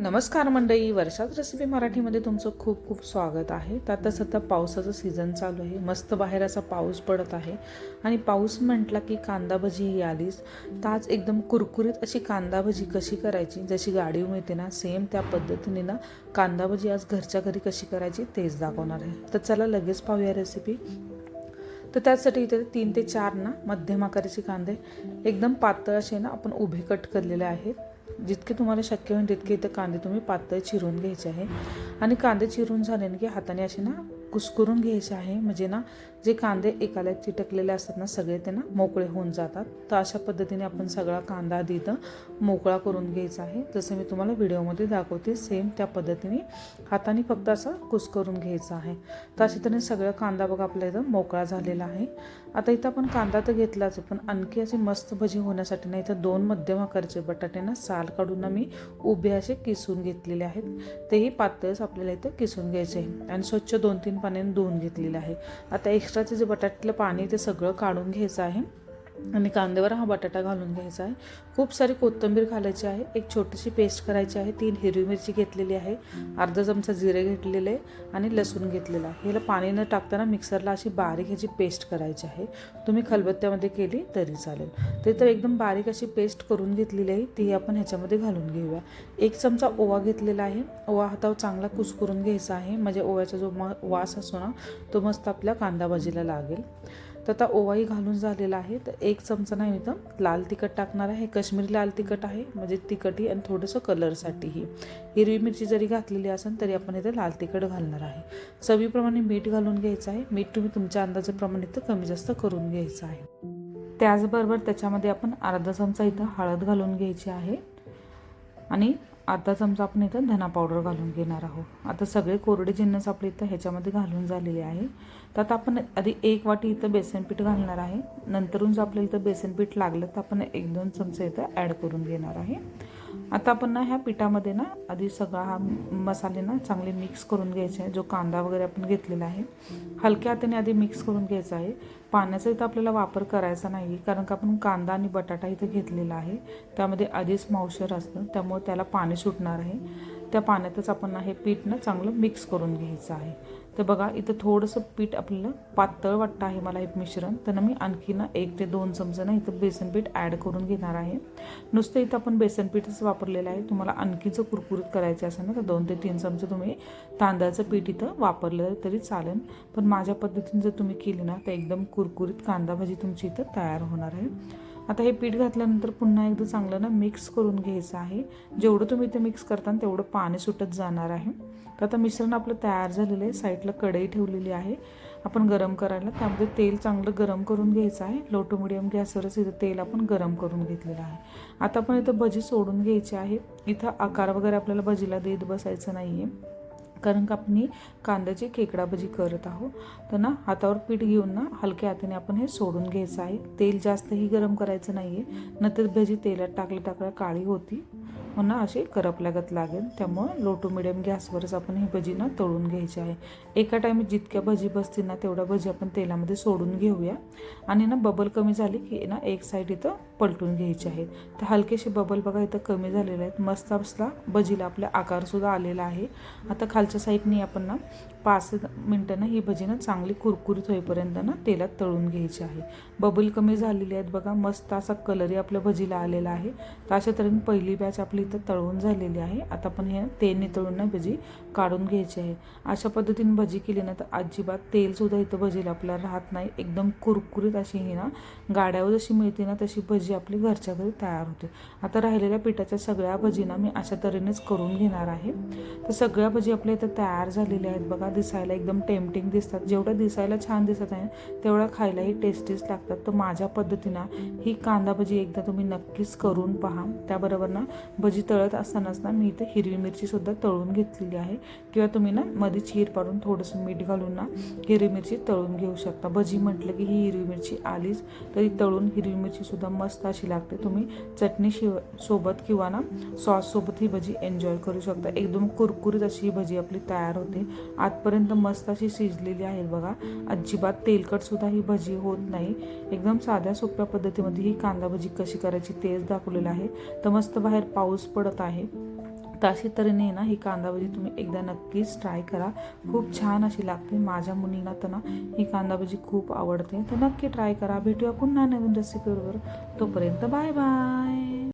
नमस्कार मंडळी वर्षात रेसिपी मराठीमध्ये तुमचं खूप खूप स्वागत आहे. तर आता सध्या पावसाचं सीझन चालू आहे. मस्त बाहेर असा पाऊस पडत आहे. आणि पाऊस म्हटला की कांदा भजी ही आलीच. तर आज एकदम कुरकुरीत अशी कांदा भजी कशी करायची जशी गाडी मिळते ना सेम त्या पद्धतीने ना कांदा भजी आज घरच्या घरी कशी करायची तेच दाखवणार आहे. तर चला लगेच पाहूया रेसिपी तर त्यासाठी इथे तीन ते चार ना मध्यम आकाराचे कांदे एकदम पातळ असे ना आपण उभे कट केलेले आहेत. जितके तुम्हाला शक्य होईल तितके इथं कांदे तुम्ही पातळ चिरून घ्यायचे आहे. आणि कांदे चिरून झाले ना की हाताने असे ना कुस्करून घ्यायचे आहे. म्हणजे ना जे कांदे एकाला चिटकलेले असतात ना सगळे ते ना मोकळे होऊन जातात. तर अशा पद्धतीने आपण सगळा कांदा आधी इथं मोकळा करून घ्यायचा आहे. जसं मी तुम्हाला व्हिडिओमध्ये दाखवते सेम त्या पद्धतीने हाताने फक्त असं कुस्करून घ्यायचं आहे. तर अशा तऱ्हेने सगळा कांदा बघा आपल्या इथं मोकळा झालेला आहे. आता इथं आपण कांदा तर घेतलाच पण आणखी अशी मस्त भजी होण्यासाठी ना इथं दोन मध्यम आकारचे बटाटे ना साल काढून ना मी उभे असे किसून घेतलेले आहेत. तेही पातळच आपल्याला इथं किसून घ्यायचे आहे. आणि स्वच्छ दोन तीन पाण्याने धुवून घेतलेले आहे. आता एक एक्स्ट्राचे जे बटाट्यातलं पाणी ते सगळं काढून घ्यायचं आहे. आणि कांद्यावर हा बटाटा घालून घ्यायचा आहे. खूप सारी कोथिंबीर घालायची आहे. एक छोटीशी पेस्ट करायची आहे. तीन हिरवी मिरची घेतलेली आहे. अर्धा चमचा जिरे घेतलेले आणि लसूण घेतलेला आहे. ह्याला पाणी न टाकताना मिक्सरला अशी बारीक ह्याची पेस्ट करायची आहे. तुम्ही खलबत्त्यामध्ये केली तरी चालेल. ते तर एकदम बारीक अशी पेस्ट करून घेतलेली आहे. ती आपण ह्याच्यामध्ये घालून घेऊया. एक चमचा ओवा घेतलेला आहे. ओवा हातावर चांगला कुस्करून घ्यायचा आहे. म्हणजे ओव्याचा जो म वास असतो ना तो मस्त आपल्या कांदा भाजीला लागेल. तर आता ओवाही घालून झालेला आहे. तर एक चमचा नाही मी तर लाल तिखट टाकणार आहे. काश्मीरी लाल तिखट आहे. म्हणजे तिखटही आणि थोडंसं कलरसाठीही हिरवी मिरची जरी घातलेली असेल तरी आपण इथे लाल तिखट घालणार आहे. चवीप्रमाणे मीठ घालून घ्यायचं आहे. मीठ तुम्ही तुमच्या अंदाजाप्रमाणे इथं कमी जास्त करून घ्यायचं आहे. त्याचबरोबर त्याच्यामध्ये आपण अर्धा चमचा इथं हळद घालून घ्यायची आहे. आणि अर्धा चमचा आपण इथं धना पावडर घालून घेणार आहोत. आता सगळे कोरडे जिन्नस आपले इथं ह्याच्यामध्ये घालून झालेले आहे. तर आता आपण आधी एक वाटी इथं बेसन पीठ घालणार आहे. नंतरून जर आपल्याला इथं बेसन पीठ लागलं तर आपण एक दोन चमचे इथं ॲड करून घेणार आहे. आता आपण ना ह्या पिठामध्ये ना आधी सगळा हा मसाले ना चांगले मिक्स करून घ्यायचे आहे. जो कांदा वगैरे आपण घेतलेला आहे हलक्या हाताने आधी मिक्स करून घ्यायचा आहे. पाण्याचा इथं आपल्याला वापर करायचा नाही कारण का आपण कांदा आणि बटाटा इथं घेतलेला आहे. त्यामध्ये आधीच मावशर असतं त्यामुळे त्याला पाणी सुटणार आहे. त्या पाण्यातच आपण हे पीठनं चांगलं मिक्स करून घ्यायचं आहे. तर बघा इथं थोडंसं पीठ आपल्याला पातळ वाटतं आहे मला हे मिश्रण. तर ना मी आणखी ना एक ते दोन चमचे ना इथं बेसन पीठ ॲड करून घेणार आहे. नुसतं इथं आपण बेसन पीठच वापरलेलं आहे. तुम्हाला आणखीचं कुरकुरीत करायचं असेल ना तर दोन ते तीन चमचे तुम्ही तांदळाचं पीठ इथं वापरलं तरी चालेल. पण माझ्या पद्धतीने जर तुम्ही केली ना तर एकदम कुरकुरीत कांदा भाजी तुमची इथं तयार होणार आहे. आता हे पीठ घातल्यानंतर पुन्हा एकदा चांगलं ना मिक्स करून घ्यायचं आहे. जेवढं तुम्ही इथे मिक्स करता तेवढं पाणी सुटत जाणार आहे. तर आता मिश्रण आपलं तयार झालेलं आहे. साईडला कढई ठेवलेली आहे. आपण गरम करायला त्यामध्ये तेल चांगलं गरम करून घ्यायचं आहे. लो टू मिडियम गॅसवरच इथं तेल आपण गरम करून घेतलेलं आहे. आता आपण इथं भजी सोडून घ्यायची आहे. इथं आकार वगैरे आपल्याला भजीला देत बसायचं नाही आहे कारण का आपण ही कांद्याची खेकडा भजी करत आहोत. तर ना हातावर पीठ घेऊन ना हलक्या हाताने आपण हे सोडून घ्यायचं आहे. तेल जास्तही गरम करायचं नाही आहे नंतर भजी तेलात टाकल्या टाकल्या काळी होती पुन्हा अशी करपल्यागत लागेल. त्यामुळं लो टू मिडियम गॅसवरच आपण ही भजी ना तळून घ्यायची आहे. एका टाईम जितक्या भजी बसतील ना तेवढ्या भजी आपण तेलामध्ये सोडून घेऊया. आणि ना बबल कमी झाली की ना एक साईड इथं पलटून घ्यायची आहे. तर हलकेशी बबल बघा इथं कमी झालेले आहेत. मस्त असला भजीला आपला आकारसुद्धा आलेला आहे. आता खालच्या साईडनी आपण ना पाच मिनटं ना ही भजी ना चांगली कुरकुरीत होईपर्यंत ना तेलात तळून घ्यायची आहे. बबल कमी झालेली आहेत बघा. मस्त असा कलरही आपल्या भजीला आलेला आहे. तर अशा तऱ्हेने पहिली बॅच आपली इथं तळून झालेली आहे. आता आपण हे तेलने तळून ना भजी काढून घ्यायची आहे. अशा पद्धतीने भजी केली ना तर अजिबात तेलसुद्धा इथं भजीला आपल्याला राहत नाही. एकदम कुरकुरीत अशी ही ना गाड्यावर जशी मिळते ना तशी भजी आपली घरच्या घरी तयार होते. आता राहिलेल्या पिठाच्या सगळ्या भजीना मी अशा तऱ्हेनेच करून घेणार आहे. तर सगळ्या भजी आपल्या इथं तयार झालेल्या आहेत. बघा दिसायला एकदम टेम्पटिंग दिसतात. जेवढ्या दिसायला छान दिसत आहे तेवढ्या खायलाही टेस्टीच लागतात. तर माझ्या पद्धतीनं ही कांदा भजी एकदा तुम्ही नक्कीच करून पहा. त्याबरोबर ना भजी तळत असतानाच ना मी इथं हिरवी मिरचीसुद्धा तळून घेतलेली आहे. किंवा तुम्ही ना मध्ये चीर पाडून थोडंसं मीठ घालून ना हिरवी मिरची तळून घेऊ शकता. भजी म्हटलं की ही हिरवी मिरची आलीच तरी तळून हिरवी मिरचीसुद्धा मस्त अशी लागते. तुम्ही चटणी शिव सोबत किंवा ना सॉससोबत ही भजी एन्जॉय करू शकता. एकदम कुरकुरीत अशी ही भजी आपली तयार होते. आजपर्यंत मस्त अशी शिजलेली आहे बघा. अजिबात तेलकटसुद्धा ही भजी होत नाही. एकदम साध्या सोप्या पद्धतीमध्ये ही कांदा भजी कशी करायची तेच दाखवलेलं आहे. तर मस्त बाहेर पाऊस पडत आहे. तर अशी तऱ्हेने ना ही कांदा भजी तुम्ही एकदा नक्कीच ट्राय करा. खूप छान अशी लागते. माझ्या मुलींना तर ना ही कांदा भजी खूप आवडते. तर नक्की ट्राय करा. भेटूया पुन्हा नवीन रेसिपीवर तोपर्यंत बाय बाय